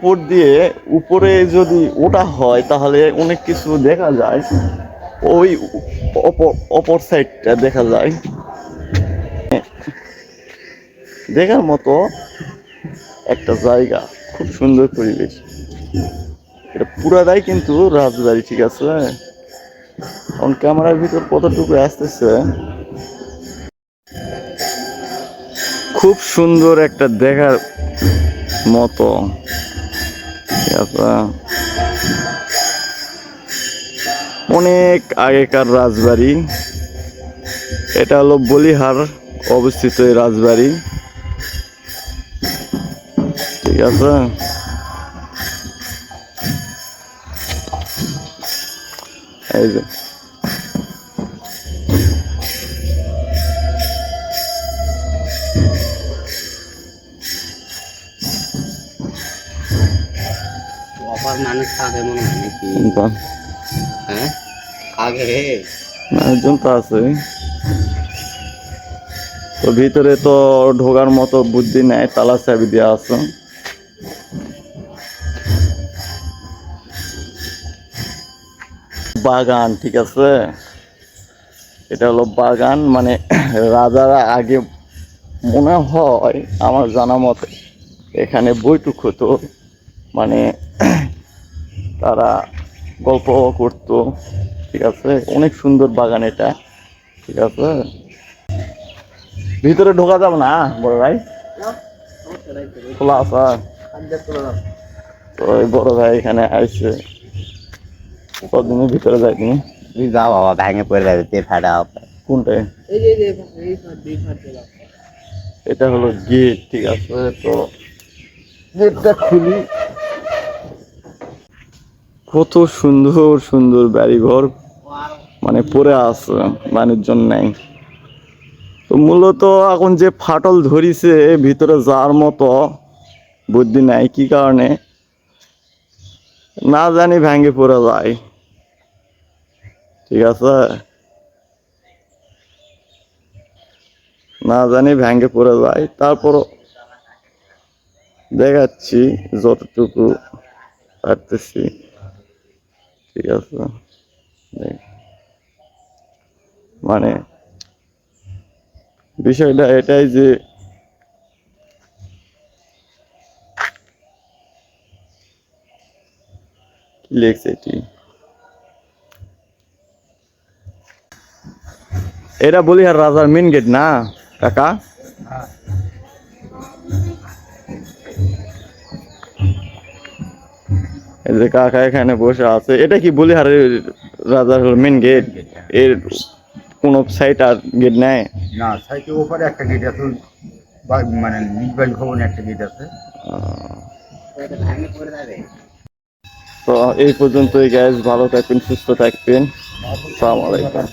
উপর দিয়ে উপরে যদি ওটা হয়, তাহলে অনেক কিছু দেখা যায়। ওই অপর সাইডটা দেখা যায়। দেখার মতো একটা জায়গা, খুব সুন্দর পরিবেশ। এটা পুরাটাই কিন্তু রাজবাড়ি, ঠিক আছে? কারণ ক্যামেরার ভিতর কতটুকু আসতেছে? খুব সুন্দর একটা দেখার মতো। আছে অনেক আগেকার রাজবাড়ি। এটা হলো বলিহার অবস্থিত এই রাজবাড়ি। ঠিক আছে? এই যে। মানুষ মনে হয় নাকি? হ্যাঁ? আগে মানুষজন তো আছে। তো ভিতরে তো ঢোকার মতো বুদ্ধি নেই তালা চাবি দেওয়া আছে। বাগান ঠিক আছে? এটা হলো বাগান মানে রাজারা আগে মনে হয় আমার জানা মতে এখানে বৈঠক হতো। মানে তারা গল্প করতো ঠিক আছে? অনেক সুন্দর বাগান এটা ঠিক আছে? ভিতরে ঢোকা যাবে না বড় ভাই? খোলা আছে। তো ওই বড় ভাই এখানে আসছে কদিনের ভিতরে যায়নি তুই যাও বাবা ভেঙে পড়ে যাবে তে ফাটা কোনটা? এটা হলো গেট ঠিক আছে? তো গেটটা খুলি। কত সুন্দর সুন্দর বাড়িঘর মানে পড়ে আছে মানুষজন নাই তো মূলত এখন যে ফাটল ধরিছে ভিতরে যাওয়ার মতো বুদ্ধি নাই, কি কারণে? না জানি ভেঙে পড়ে যায়। ঠিক আছে? না জানি ভেঙে পড়ে যায়। তারপর দেখাচ্ছি, যতটুকু পারতেছি। ঠিক আছে। মানে বিষয়টা এটাই যে লেখছে এটি? এটা বলি আর রাজার মেন গেট না, কাকা? যে কাকা এখানে বসে আছে। এটা কি বলিহারের রাজার মেন গেটের কোন সাইড আর গেট নেয় না সাইকেল ওপারে একটা গেট আছে। মানে নির্বাহী ভবনে একটা গেট আছে। তো এই পর্যন্তই গ্যাস ভালো থাকবেন সুস্থ থাকবেন। আসসালামু আলাইকুম।